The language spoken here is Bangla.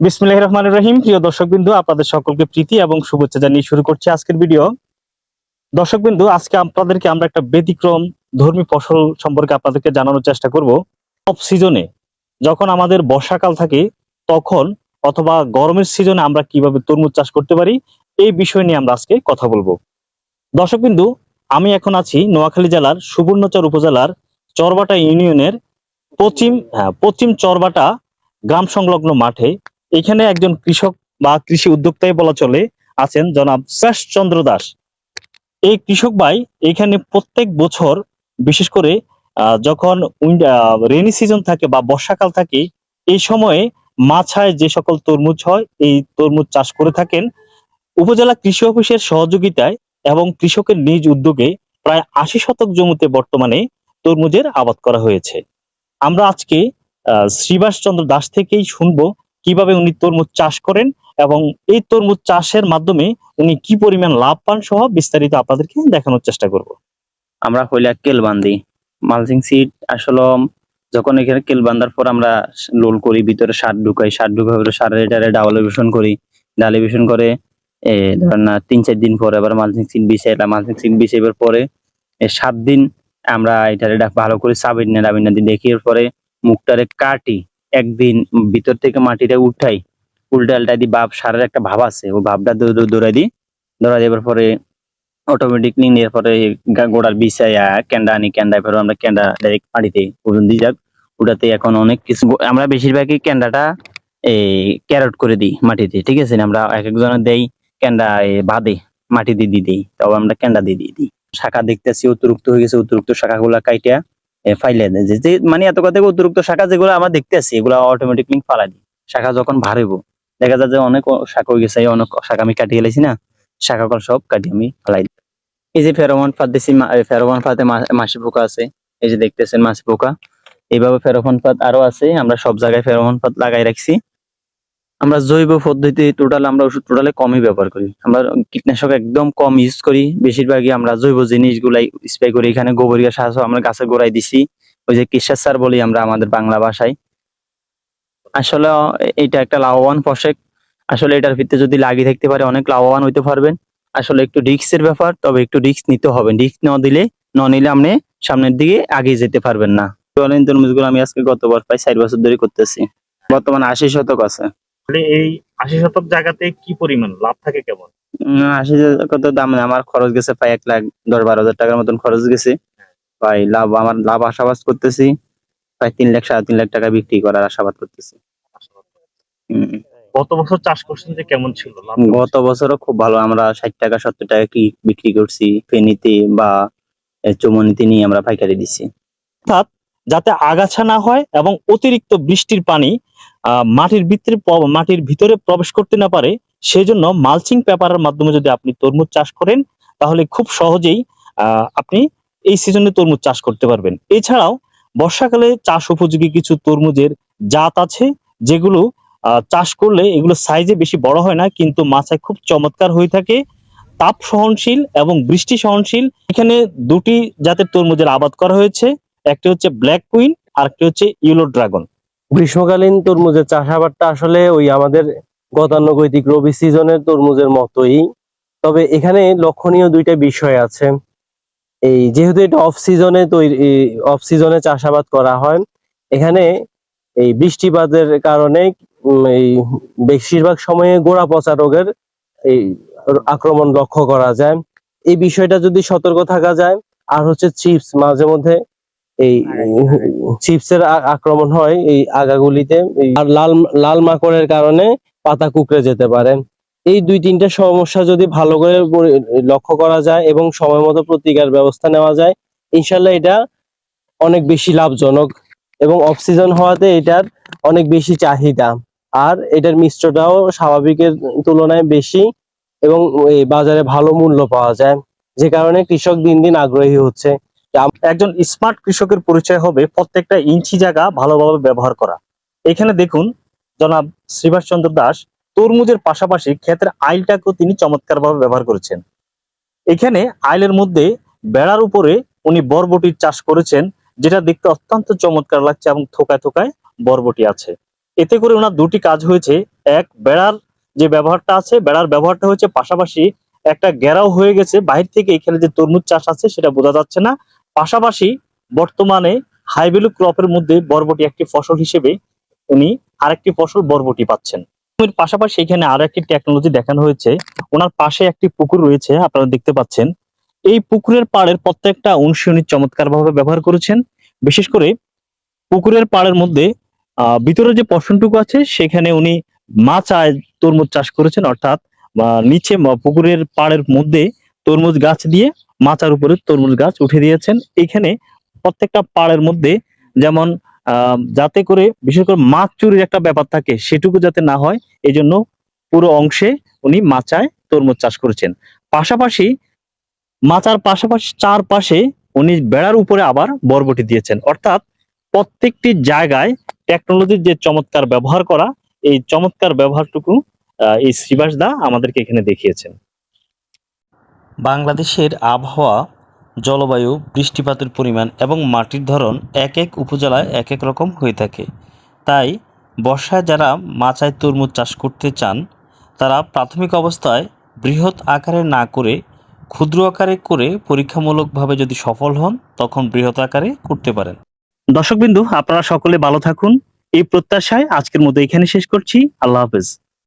বিসমিল্লাহির রহমানির রহিম। প্রিয় দর্শকবিন্দু আপনাদের সকলকে প্রীতি এবং শুভেচ্ছা জানিয়ে শুরু করছি আজকের ভিডিও। দর্শকবিন্দু আজকে আপনাদেরকে আমরা একটা ব্যতিক্রম ধর্মী ফসল সম্পর্কে আপনাদেরকে জানানোর চেষ্টা করব। অফ সিজনে যখন আমাদের বর্ষাকাল থাকে তখন অথবা গরমের সিজনে আমরা কীভাবে তরমুজ চাষ করতে পারি এই বিষয় নিয়ে আমরা আজকে কথা বলব। দর্শকবিন্দু আমি এখন আছি নোয়াখালী জেলার সুবর্ণচর উপজেলার চরবাটা ইউনিয়নের পশ্চিম হ্যাঁ, পশ্চিম চরবাটা গ্রাম সংলগ্ন মাঠে। এখানে একজন কৃষক বা কৃষি উদ্যোক্তাই বলা চলে আছেন জনাব সুভাষ চন্দ্র দাস। এই কৃষক ভাই এখানে প্রত্যেক বছর বিশেষ করে যখন রেনি সিজন থাকে বা বর্ষাকাল থাকে এই সময়ে মাছায় যে সকল তরমুজ হয় এই তরমুজ চাষ করে থাকেন। উপজেলা কৃষি অফিসের সহযোগিতায় এবং কৃষকের নিজ উদ্যোগে প্রায় আশি শতক জমিতে বর্তমানে তরমুজের আবাদ করা হয়েছে। আমরা আজকে আহ, শ্রীবাস চন্দ্র দাস থেকেই শুনব কীভাবে উনি তরমুজ চাষ করেন এবং এই তরমুজ চাষের মাধ্যমে উনি কি পরিমাণ লাভ পান সহ বিস্তারিত আপনাদেরকে দেখানোর চেষ্টা করব। আমরা হইলা কেল বান্ধি মালচিং সিট আসলে যখন এখানে কেল বান্ধার পর আমরা লোল করি, ভিতরে সার ঢুকাই সার ঢুকাই সারের এটারে ডাবলিভেশন করি ডালিভেশন করে ধরেন না, তিন, চার দিন পরে আবার মালচিং সিট বিছাইলাম মালচিং সিট বিছাইবার পরে সাত দিন আমরা এটারে ভালো করে সাবিন না ডাবিন দিয়ে দেখি এর পরে মুখটারে কাটি। একদিন ভিতর থেকে মাটিটা উঠাই উল্টা আলটা দিই ভাব সারের একটা ভাব আছে, ও ভাবটা দৌড়াই দিই দৌড়াই দেওয়ার পরে অটোমেটিক নিয়ে পরে গোড়ার বিছাইয়া ক্যান্ডা আনি, ক্যান্ডায় ফেরো, আমরা ক্যান্ডা ডাইরেক্ট মাটিতে ওজন দিয়ে যাক ওটাতে এখন অনেক কিছু, আমরা বেশিরভাগই ক্যান্ডাটা এই ক্যারট করে দিই মাটিতে, ঠিক আছে আমরা এক একজনের দেই ক্যান্ডা বাদে মাটি দিয়ে দিয়ে দিই তবে আমরা ক্যান্ডা দিয়ে দিয়ে দিই। শাখা দেখতেছি, অতিরিক্ত হয়ে গেছে, অতিরিক্ত শাখাগুলা কাইটা ফাইলে যে- মানে এত কথা অতিরিক্ত শাখা যেগুলো আমরা দেখতেছি এগুলো অটোমেটিক লিঙ্ক ফালাই দিই। শাখা যখন ভার দেখা যায় যে অনেক শাখা হয়ে গেছে অনেক শাখা আমি কাটিয়ে লাইছি না, শাখা কল সব কাটিয়ে আমি ফালাই দিই। এই যে ফেরোমন ফাঁদ দিছি ফেরোমন ফাঁদে মাসি পোকা আছে, এই যে দেখতেছেন মাসি পোকা। এইভাবে ফেরোমন ফাঁদ আরও আছে, আমরা সব জায়গায় ফেরোমন ফাঁদ লাগাই রাখছি। আমরা জৈব পদ্ধতি টোটাল আমরা ওষুধ টোটালে কমই ব্যবহার করি। আমরা কীটনাশক একদম কম ইউজ করি। বেশিরভাগই আমরা জৈব জিনিসগুলাই স্প্রে করি। এখানে গোবর গ্যাস আছে আমরা গাছে গোড়ায় দিছি। ওই যে কিসার সার বলি আমরা আমাদের বাংলা ভাষায়। আসলে এটা একটা লাভবান ফসল। আসলে এটার ভিতরে যদি লাগিয়ে থাকতে পারে, অনেক লাভবান হইতে পারবেন। আসলে একটু রিস্কের ব্যাপার, তবে একটু রিক্স নিতে হবে। রিস্ক না দিলে, না নিলে আপনি সামনের দিকে এগিয়ে যেতে পারবেন না। তরমুজগুলো আমি আজকে গতবার প্রায় চার বছর ধরে করতেছি। বর্তমানে আশি শতক আছে। এই আশি শতক জায়গাতে কি পরিমাণ? লাভ থাকে কেমন? আশি কত দাম আমার খরচ গেছে প্রায় এক লাখ দশ বারো হাজার টাকার মতন খরচ গেছে। প্রায় লাভ আমার লাভ আশাবাদ করতেছি। প্রায় তিন লাখ সাড়ে তিন লাখ টাকা বিক্রি করার আশাবাদ করতেছি। উম, গত বছর চাষ করছেন যে কেমন ছিল? গত বছরও খুব ভালো। আমরা ষাট টাকা সত্তর টাকা কি বিক্রি করছি? ফেনিতে বা চুমনিতে নিয়ে আমরা পাইকারি দিচ্ছি যাতে আগাছা না হয় এবং অতিরিক্ত বৃষ্টির পানি মাটির ভিতরে মাটির ভিতরে প্রবেশ করতে না পারে সেই জন্য মালচিং পেপারের মাধ্যমে যদি আপনি তরমুজ চাষ করেন, তাহলে খুব সহজেই আপনি এই সিজনে তরমুজ চাষ করতে পারবেন। এছাড়াও বর্ষাকালে চাষ উপযোগী কিছু তরমুজের জাত আছে, যেগুলো চাষ করলে এগুলো সাইজে বেশি বড় হয় না, কিন্তু মাছায় খুব চমৎকার হয়ে থাকে, তাপ সহনশীল এবং বৃষ্টি সহনশীল। এখানে দুটি জাতের তরমুজের আবাদ করা হয়েছে। একটি হচ্ছে ব্ল্যাক কুইন আর একটি হচ্ছে ইউলো ড্রাগন গ্রীষ্মকালীন তরমুজের চাষাবাদটা আসলে ওই আমাদের গতানুগৈতিক রবি সিজনের তরমুজের মতোই। তবে এখানে লক্ষণীয় দুইটা বিষয় আছে। এই যেহেতু এটা অফ সিজনে তৈরি অফ সিজনে চাষাবাদ করা হয়, এখানে এই বৃষ্টিপাতের কারণে এই বেশিরভাগ সময়ে গোড়া পচা রোগের এই আক্রমণ লক্ষ্য করা যায়। এই বিষয়টা যদি সতর্ক থাকা যায়, আর হচ্ছে চিপস মাঝে মধ্যে এই চিপসের আক্রমণ হয় এই আগাগুলিতে আর লাল লাল মাকড়ের কারণে পাতা কুকড়ে যেতে পারে। এই দুই তিনটা সমস্যা যদি ভালো করে লক্ষ্য করা যায় এবং সময় মতো প্রতিকার ব্যবস্থা নেওয়া যায় ইনশাল্লাহ এটা অনেক বেশি লাভজনক এবং অফ সিজন হওয়াতে এটার অনেক বেশি চাহিদা। আর এটার মিশ্রটাও স্বাভাবিকের তুলনায় বেশি এবং এই বাজারে ভালো মূল্য পাওয়া যায় যে কারণে কৃষক দিন দিন আগ্রহী হচ্ছে। একজন স্মার্ট কৃষকের পরিচয় হবে প্রত্যেকটা ইঞ্চি জায়গা ভালোভাবে ব্যবহার করা। এখানে দেখুন, জনাব শ্রীভাষ চন্দ্র দাস তরমুজের পাশাপাশি ক্ষেতের আইলটাকেও তিনি চমৎকারভাবে ব্যবহার করেছেন। এখানে আইলের মধ্যে বেড়ার উপরে উনি বরবটির চাষ করেছেন, যেটা দেখতে অত্যন্ত চমৎকার লাগছে এবং থোকায় থোকায় বরবটি আছে। এতে করে ওনার দুটি কাজ হয়েছে। এক, বেড়ার যে ব্যবহারটা আছে, বেড়ার ব্যবহারটা হয়েছে পাশাপাশি একটা গেরাও হয়ে গেছে। বাহির থেকে এখানে যে তরমুজ চাষ আছে, সেটা বোঝা যাচ্ছে না। পাশাপাশি বর্তমানে হাই ক্রপের মধ্যে বরবটি একটি ফসল হিসেবে উনি আরেকটি ফসল বরবটি পাচ্ছেন। এর পাশাপাশি এখানে আরও একটি টেকনোলজি দেখানো হয়েছে। ওনার পাশে একটি পুকুর রয়েছে, আপনারা দেখতে পাচ্ছেন। এই পুকুরের পাড়ের প্রত্যেকটা অংশ উনি চমৎকার ভাবে ব্যবহার করেছেন। বিশেষ করে পুকুরের পাড়ের মধ্যে ভিতরে যে পশনটুকু আছে, সেখানে উনি মাচায় তরমুজ চাষ করেছেন। অর্থাৎ নিচে পুকুরের পাড়ের মধ্যে তরমুজ গাছ দিয়ে মাচার উপরে তরমুজ গাছ উঠে দিয়েছেন। এখানে প্রত্যেকটা পাড়ের মধ্যে যেমন যাতে করে বিশেষ করে মাছ চুরির একটা ব্যাপার থাকে, সেটুকু যাতে না হয় এই জন্য পুরো অংশে উনি মাচায় তরমুজ চাষ করেছেন। পাশাপাশি মাচার পাশাপাশি চারপাশে উনি বেড়ার উপরে আবার বরবটি দিয়েছেন। অর্থাৎ প্রত্যেকটি জায়গায় টেকনোলজির যে চমৎকার ব্যবহার করা, এই চমৎকার ব্যবহারটুকু এই শ্রীবাস দা আমাদেরকে এখানে দেখিয়েছেন। বাংলাদেশের আবহাওয়া, জলবায়ু, বৃষ্টিপাতের পরিমাণ এবং মাটির ধরন এক এক উপজেলায় এক এক রকম হয়ে থাকে। তাই বর্ষায় যারা মাচায় তরমুজ চাষ করতে চান, তারা প্রাথমিক অবস্থায় বৃহৎ আকারে না করে, ক্ষুদ্র আকারে করে পরীক্ষামূলকভাবে যদি সফল হন, তখন বৃহৎ আকারে করতে পারেন। দর্শকবিন্দু, আপনারা সকলে ভালো থাকুন। এই প্রত্যাশায় আজকের মতো এখানে শেষ করছি। আল্লাহ হাফেজ।